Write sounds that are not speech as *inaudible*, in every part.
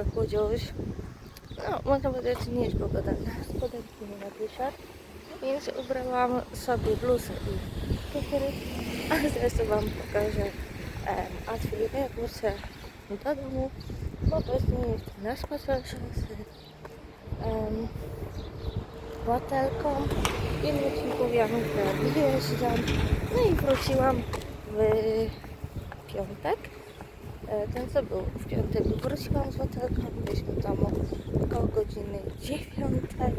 ochłodziło już, no można powiedzieć, nie jest pogoda na spodenki nie na wysiad, więc ubrałam sobie bluzę i kukury, a zresztą Wam pokażę em, outfit, jak wrócę do domu, bo obecnie jestem na spacerze z em, łatelką. W jednym odcinku że wyjeżdżam. No i wróciłam w piątek. E, Ten co był w piątek wróciłam z łatelką. Byliśmy w domu około godziny dziewiątej.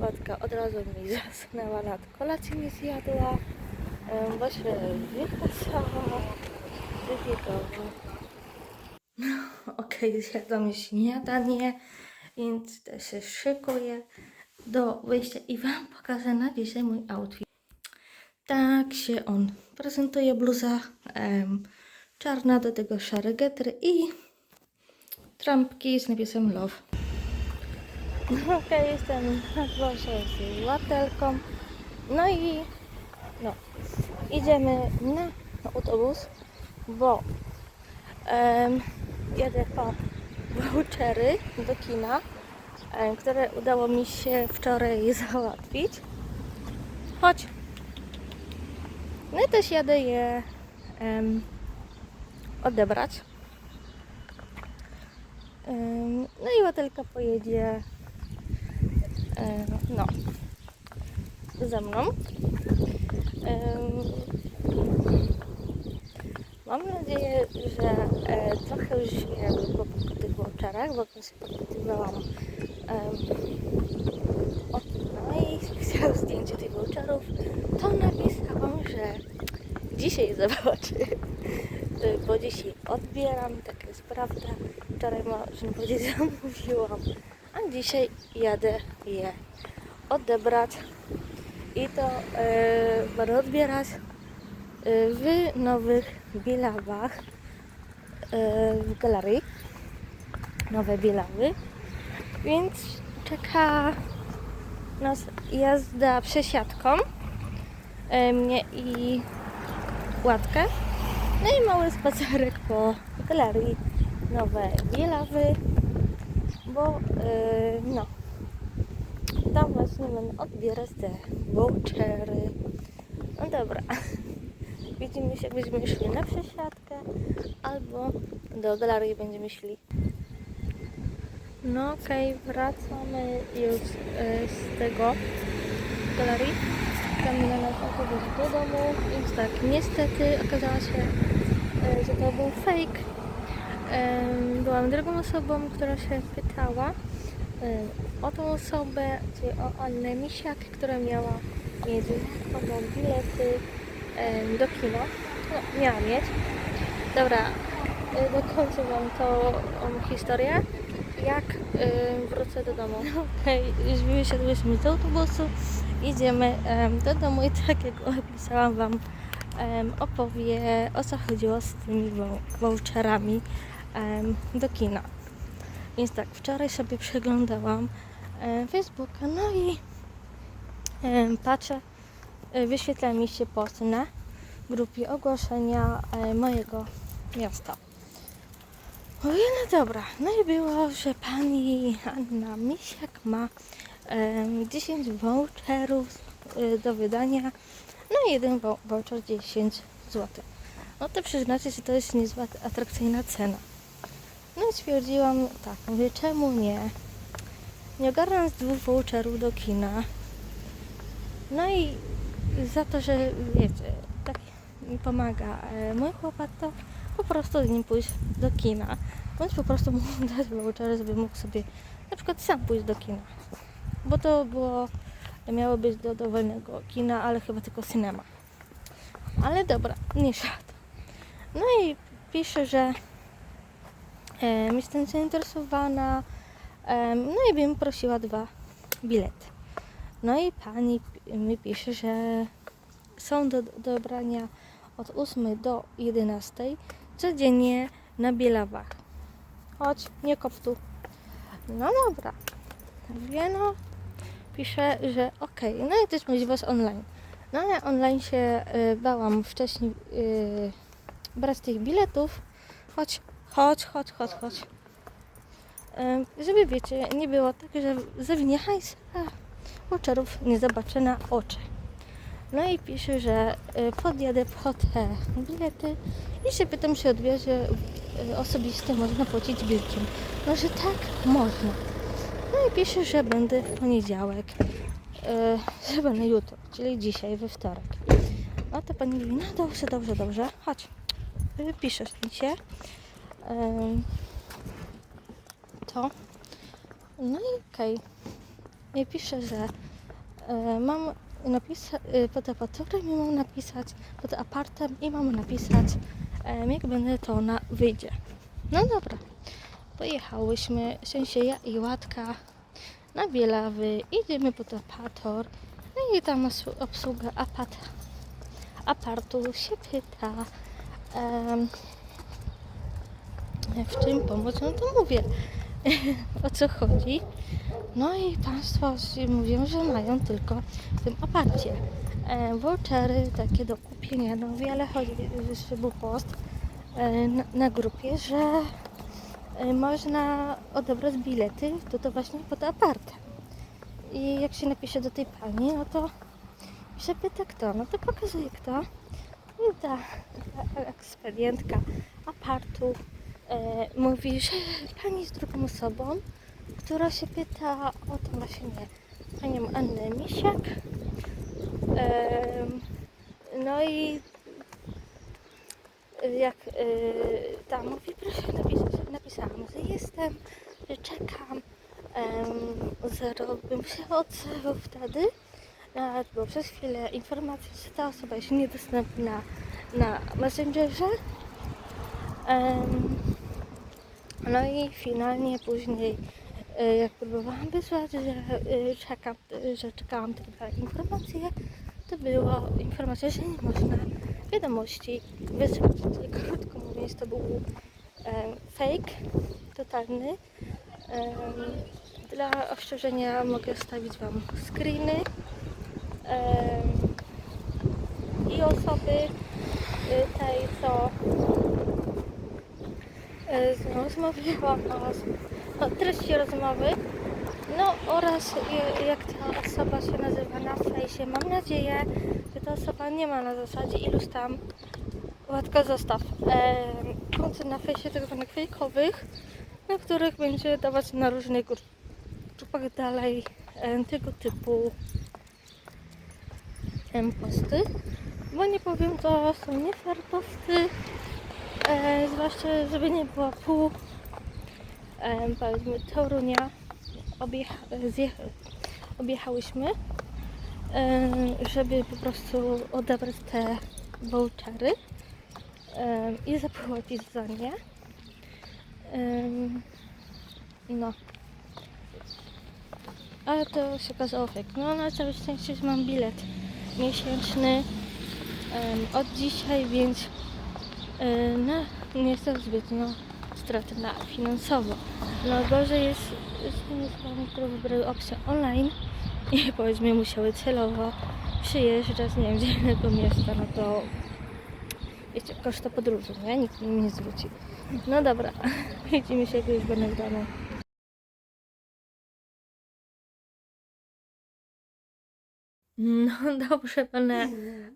Łatka od razu mi *laughs* zasnęła, nad kolację nie zjadła. E, się wykasała. Wybiegała. Okej, zjadłam śniadanie, więc też się szykuję do wyjścia i Wam pokażę na dzisiaj mój outfit. Tak się on prezentuje, bluza em, czarna, do tego szare getry i trampki z napisem love. *laughs* Okej, jestem na dworze z łatelką, no i no, idziemy na autobus, bo em, jadę po vouchery do kina e, które udało mi się wczoraj *laughs* załatwić. Chodź. No i też jadę je em, odebrać. No i łatelka pojedzie no ze mną. Mam nadzieję, że e, trochę już wiem po, tych voucherach, bo się podpytywałam o tym, no i chciałam zdjęcie tych voucherów, to napisałam, że dzisiaj zobaczy, bo dzisiaj odbieram, taka jest prawda. Wczoraj, można powiedzieć, *laughs* zamówiłam, a dzisiaj jadę je odebrać i to e, będę odbierać e, w nowych bilawach e, w galerii. Nowe bilawy. Więc czeka nas jazda przesiadką e, mnie i łatkę. No i mały spacerek po galerii. Nowe bilawy, bo e, no tam właśnie będę odbierać te vouchery. No dobra. *laughs* Widzimy się, będziemy szli na przesiadkę albo do galerii będziemy szli. No okej, wracamy już e, z tego galerii. Nasz autobus do domu. Więc tak, niestety okazało się, e, że to był fake. Byłam drugą osobą, która się pytała em, o tą osobę, czyli o Annę Misiak, która miała mieć zakładam bilety do kina. No, miała mieć. Dobra, y, dokończę Wam tą historię, jak wrócę do domu. *laughs* Okej, już wysiadłyśmy z autobusu, idziemy em, do domu i tak jak opisałam Wam, opowie o co chodziło z tymi vou- voucherami do kina. Więc tak, wczoraj sobie przeglądałam Facebooka, no i patrzę, y, wyświetla mi się post na grupie ogłoszenia e, mojego miasta. Mówię, no dobra. No i było, że pani Anna Misiak ma 10 voucherów e, do wydania. No i jeden vou- voucher 10 zł. No to przyznacie, że to jest niezła atrakcyjna cena. No i stwierdziłam tak, mówię, czemu nie? Nie ogarnąć dwóch voucherów do kina. No i za to, że wiecie, tak mi pomaga e, mój chłopak, to po prostu z nim pójść do kina. Bądź po prostu mu *laughs* dać voucher, żeby mógł sobie na przykład sam pójść do kina. Bo to było, miało być do dowolnego kina, ale chyba tylko cinema. Ale dobra, nie szedł. No i pisze, że e, jestem zainteresowana, e, no i bym prosiła dwa bilety. No i pani mi pisze, że są do do odebrania od 8 do 11 codziennie na Bielawach. Chodź, nie kop tu. No dobra. Mówię, no pisze, że okej, no i też możliwość online. No ale online się y, bałam wcześniej y, brać tych biletów, choć, chodź, chodź, chodź, chodź. Y, żeby wiecie, nie było tak, że zawinie hajs, a nie zobaczę na oczy. No i pisze, że y, podjadę po te bilety i się pytam, czy odbierze y, osobiste można płacić biurkiem. No, że tak, można. Pisze, że będę w poniedziałek, y, że będę jutro, czyli dzisiaj, we wtorek. No to pani mówi, no dobrze, dobrze, dobrze, chodź, piszesz mi się. Ym, to. No i okej. I pisze, że y, mam napisać pod aparaturem i mam napisać pod apartem i mam napisać em, jak będę to na wyjdzie. No dobra. Pojechałyśmy, w sensie ja i Łatka na Bielawy, idziemy pod apator no i tam obsługa apat, apartu się pyta em, w czym pomóc, no to mówię *laughs* o co chodzi. No i Państwo mówią, że mają tylko w tym aparcie e, vouchery takie do kupienia. No wiele chodzi, że był post e, na, na grupie, że można odebrać bilety, to to właśnie pod apartem. I jak się napisze do tej pani, no to się pyta kto, no to pokazuje kto. I ta, ta ekspedientka apartu e, mówi, że pani jest drugą osobą, która się pyta o to właśnie panią Annę Misiak. Em, no i jak y, tam mówi, proszę napisać, napisałam, że jestem, że czekam. Um, zrobił się odzewu wtedy. Było przez chwilę informacja, że ta osoba jest niedostępna na Messengerze. Em, no i finalnie później, y, jak próbowałam wysłać, że y, czekam, że czekałam tylko na informację, to była informacja, że nie można wiadomości wysłać. Krótko mówiąc, to był fake totalny. Dla ostrzeżenia mogę wstawić Wam screeny i osoby y, tej, co y, z nią rozmawiałam o, o treści rozmowy. No oraz jak ta osoba się nazywa na fejsie. Mam nadzieję, że ta osoba nie ma na zasadzie iluś tam zostaw em, konto na fejsie tak zwanych fejkowych, na których będzie dawać na różnych gru- grupach dalej tego typu posty. Bo nie powiem, to są nie fair posty, e, zwłaszcza żeby nie było pół em, powiedzmy Torunia objecha, zjecha, objechałyśmy, em, żeby po prostu odebrać te vouchery i za nie. Em, no. Ale to się okazało fake. No na całe szczęście, mam bilet miesięczny em, od dzisiaj, więc em, no, nie jest to zbytnio stratna finansowo. No gorzej jest z tymi osobami, które wybrały opcję online i powiedzmy musiały celowo przyjeżdżać, nie wiem, z innego miasta, no to wiecie, koszt podróży, nie? Nikt mi nie zwróci. No dobra, *laughs* widzimy się, jak już będę w domu. No dobrze, będę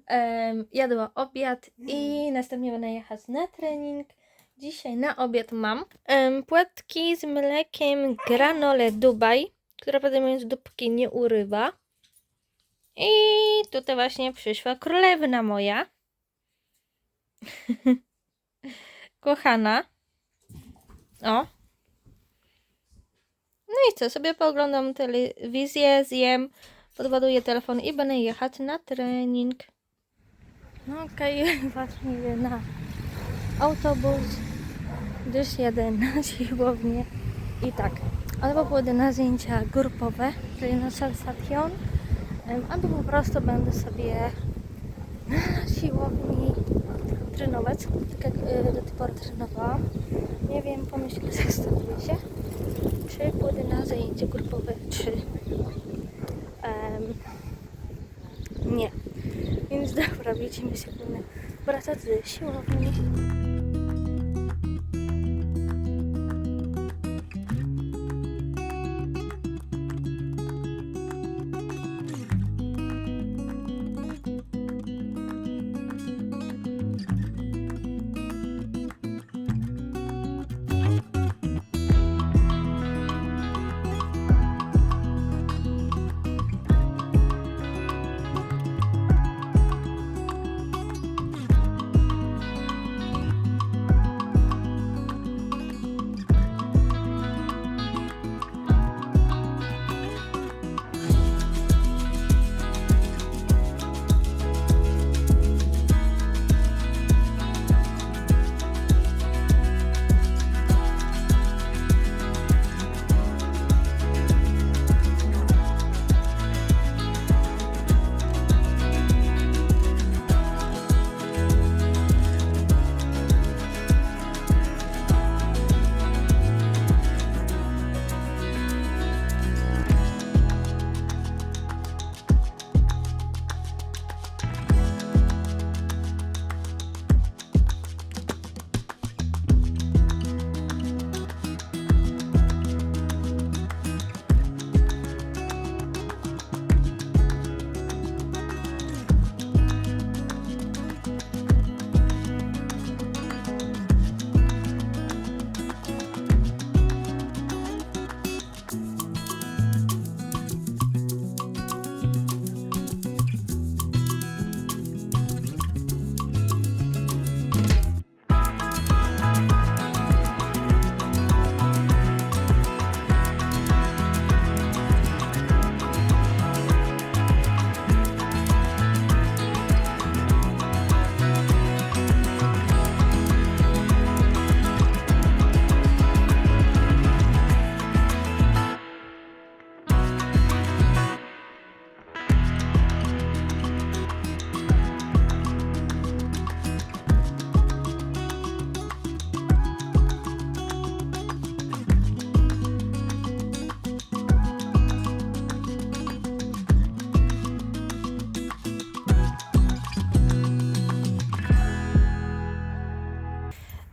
em, jadła obiad i następnie będę jechać na trening. Dzisiaj na obiad mam em, płatki z mlekiem granole Dubaj, która prawdę mówiąc dupki nie urywa. I tutaj właśnie przyszła królewna moja. *laughs* Kochana. O. No i co, sobie pooglądam telewizję, zjem, podładuję telefon i będę jechać na trening. No okej, *laughs* idę na autobus, gdyż jadę na *laughs* siłownię i tak. Albo pójdę na zajęcia grupowe, czyli na salsation, em, albo po prostu będę sobie na siłowni trenować, tak jak y, do tej pory trenowałam. Nie wiem, pomyślę, zastanowię się, czy pójdę na zajęcie grupowe, czy um, nie. Więc dobra, widzimy się, będę wracać z siłowni.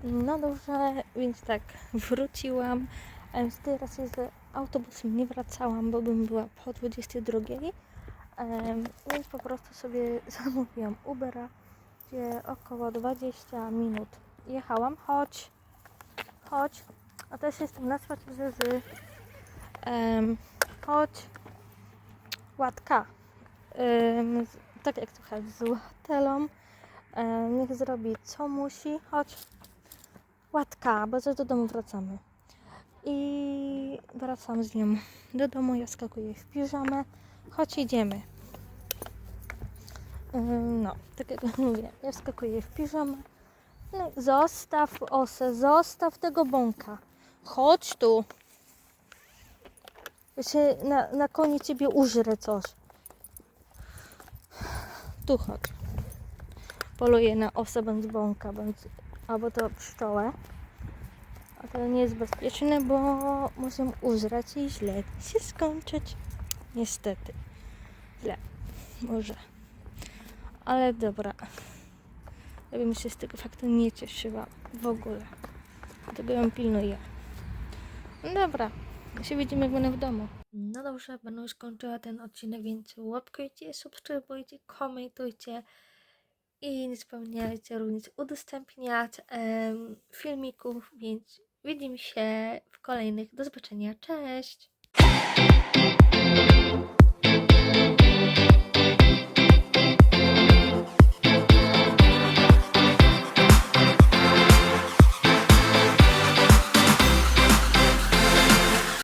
No dobrze, więc tak, wróciłam. Em, Teraz jeżdżę autobusem, nie wracałam, bo bym była po 22. Em, Więc po prostu sobie *laughs* zamówiłam Ubera, gdzie około 20 minut jechałam. Chodź, chodź. A też jestem na spacerze z... chodź. Łatka. Tak jak trochę z Łatelą. Em, Niech zrobi co musi. Chodź. Łatka, bo zaraz do domu wracamy. I wracam z nią do domu, ja skakuję w piżamę. Chodź, idziemy. No, tak jak *laughs* mówię, ja wskakuję w piżamę. No, zostaw osę, zostaw tego bąka. Chodź tu. Ja się na, na koniec ciebie użrę coś. Tu chodź. Poluję na osę bądź bąka, bądź albo to pszczołę. A to nie jest bezpieczne, bo możemy użrać i źle się skończyć. Niestety. Źle. Może. Ale dobra. Ja bym się z tego faktu nie cieszyła w ogóle. Dlatego ją pilnuję. No dobra. Się widzimy, jak będę w domu. No dobrze, będę już kończyła ten odcinek, więc łapkujcie, subskrybujcie, komentujcie. I nie zapomniajcie również udostępniać em, filmików, więc widzimy się w kolejnych. Do zobaczenia. Cześć!